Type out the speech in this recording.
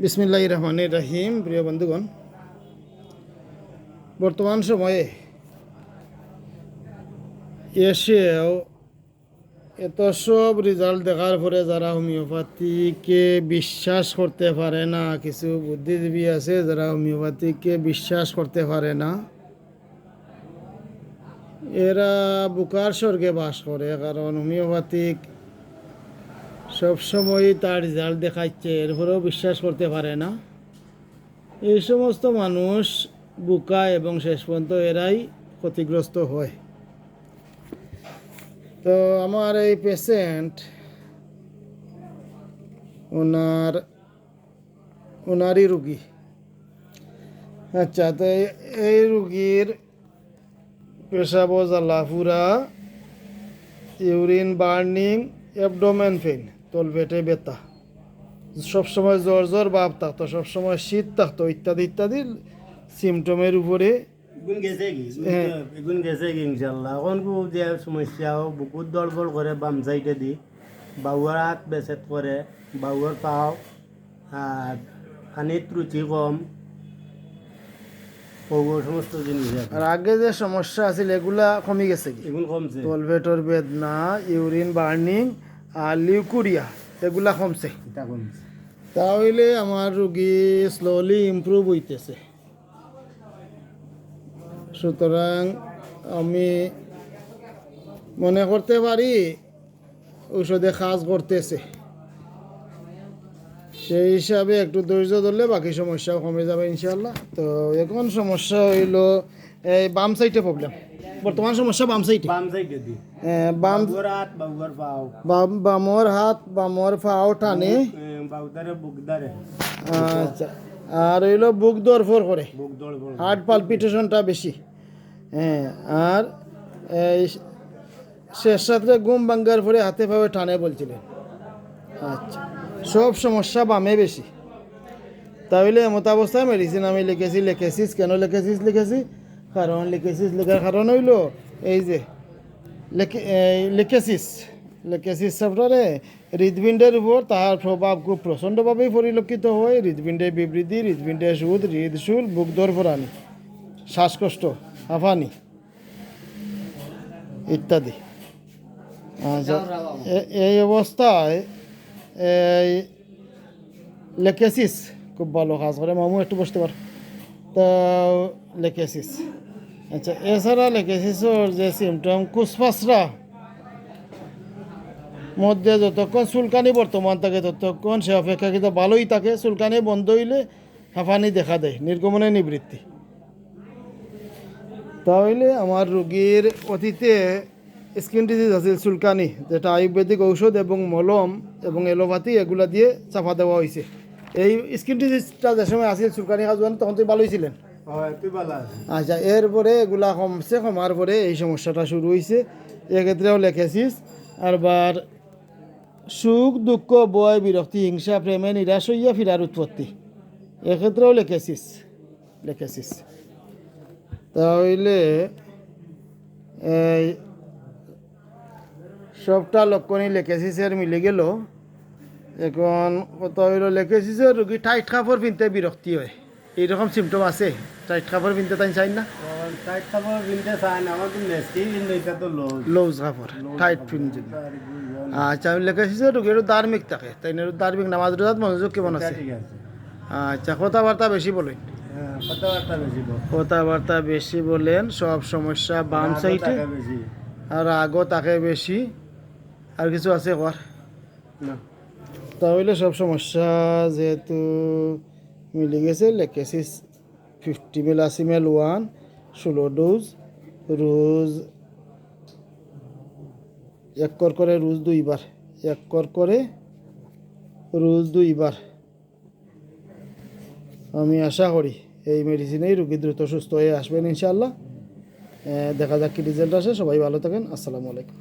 বিসমিল্লাহ রহমানির রাহিম, প্রিয় বন্ধুগণ। বর্তমান সময়ে এসেও এত সব রেজাল্ট দেখার পরে যারা হোমিওপ্যাথিকে বিশ্বাস করতে পারে না, কিছু বুদ্ধিজীবী আছে যারা হোমিওপ্যাথিকে বিশ্বাস করতে পারে না, এরা বুকার স্বর্গে বাস করে। কারণ হোমিওপ্যাথিক সবসময় তার রেজাল্ট দেখাচ্ছে, এরপরেও বিশ্বাস করতে পারে না। এই সমস্ত মানুষ বুকা এবং শেষ পর্যন্ত এরাই ক্ষতিগ্রস্ত হয়। তো আমার এই পেশেন্ট ওনার, ওনারই রুগী। আচ্ছা তো এই- রুগীর পেশাব জ্বালাফুরা ইউরিন বার্নিং অ্যাবডোমেন পেইন তল পেটে ব্যথা। সবসময় জ্বর জ্বর ভাব থাকতো সবসময় শীত থাকতো ইত্যাদি ইত্যাদি সিমটমের উপরে। এগুন গেছে কি? হ্যাঁ। এগুন গেছে কি ইনশাল্লাহ এখন কো যে সমস্যা হোক বুকুত দলবল করে বাম সাইডে দি। বাউয়ার হাত বেসেত করে বাউয়ার পাও আর পানির ত্রুচি কম। সমস্ত জিনিস আছে। আর আগে যে সমস্যা আছিল এগুলা কমে গেছে কি? কমছে। বেদনা ইউরিন বার্নিং আর লিউকুরিয়া এগুলা কমছে। তাহলে আমার রুগী স্লোলি ইমপ্রুভ হইতেছে। সুতরাং আমি মনে করতে পারি ঔষধে কাজ করতেছে। সেই হিসাবে একটু ধৈর্য ধরলে বাকি সমস্যাও কমে যাবে ইনশাল্লাহ তো এখন সমস্যা হইল এই বাম সাইডে প্রবলেম বর্তমান সমস্যা বাম সাইডে বাম সাইডে দি। বাম হাত বাউয়ার পাও বাম- বামর হাত বামর পাও টানে। বাউদারে বুকদারে আচ্ছা। আর হইল বুক দরফর করে। হার্ট পালপিটেশনটা বেশি। হ্যাঁ আর এই শেষ রাত্রে ঘুম ভাঙ্গার পরে হাতে পাবে টানে বলছিলেন। আচ্ছা। সব সমস্যা বামে বেশি। তাহলে এমত অবস্থায় মেডিসিন আমি লিখেছি লিখেছিস কেন লিখেছিস লিখেছি কারণ লিখেছিস লেখার কারণ হইল এই যে লিখেছিস লিখেছিস চ্যাপ্টারে হৃদপিণ্ডের উপর তাহার প্রভাব খুব প্রচণ্ডভাবেই পরিলক্ষিত হয় হৃদপিণ্ডে বিবৃতি হৃদপিণ্ডে সুদ হৃদশুল বুক দরফরানি শ্বাসকষ্ট হাঁফানি ইত্যাদি আচ্ছা এই অবস্থায় এই লেকেসিস খুব ভালো কাজ করে মামু একটু বসতে পার তো লেকেসিস। আচ্ছা এছাড়া লেকেসিসের যে সিমটম কুসফাসরা মধ্যে যতক্ষণ চুলকানি বর্তমান থাকে, ততক্ষণ সে অপেক্ষাকৃত ভালোই থাকে। চুলকানি বন্ধ হইলে হাঁফানি দেখা দেয়, নির্গমনে নিবৃত্তি। তাহলে আমার রোগীর অতীতে স্কিন ডিজিজ আছিল, চুলকানি, যেটা আয়ুর্বেদিক ঔষধ এবং মলম এবং এলোপ্যাথি, এগুলা দিয়ে চাপা দেওয়া হয়েছে এই স্কিন ডিজিজটা যে সময় আছিল চুলকানি খাজুয়ান তখন তুই ভালোই ছিলেন আচ্ছা এরপরে এগুলা কমছে কমার পরে এই সমস্যাটা শুরু হয়েছে এক্ষেত্রেও লেখেছিস আরবার সুখ দুঃখ বয় বিরক্তি হিংসা প্রেমে নিরাশ হইয়া ফিরার উৎপত্তি। এক্ষেত্রেও লেখেছিস লেখেছিস। তাহলে এই সবটা লক্ষণই লেখেছিসের মিলে গেল। এখন কত হইল লেখেছিসের রুগী টাইট কাপড় পিনতে বিরক্তি হয়। এইরকম সিমটম আছে। টাইট কাপড় পিনতে তাই চাই না? টাইট খাবার কিনতে চায় না আমার তো নেসকি কিন্তু এটা তো লোজ কাপড় টাইট পিনতে আচ্ছা আমি লেখেছি যে রুগীর ধার্মিক থাকে তাই ধার্মিক নামাজ রোজাত মনোযোগ কেমন আছে? আচ্ছা কথাবার্তা বেশি বলেন। হ্যাঁ কথাবার্তা বেশি বলেন সব সমস্যা বাম সাইডে আর আগও তাকে বেশি। আর কিছু আছে কর? না। তাহলে সব সমস্যা যেহেতু মিলে গেছে, লেকেসিস ফিফটি মেলাসিমেল ওয়ান ষোলো ডোজ রোজ এক কর করে রোজ দুইবার, এক কর করে রোজ দুইবার। আমি আশা করি এই মেডিসিনেই রুগী দ্রুত সুস্থ হয়ে আসবেন ইনশাআল্লাহ। দেখা যাক কি রেজাল্ট আসে। সবাই ভালো থাকেন। আসসালামু আলাইকুম।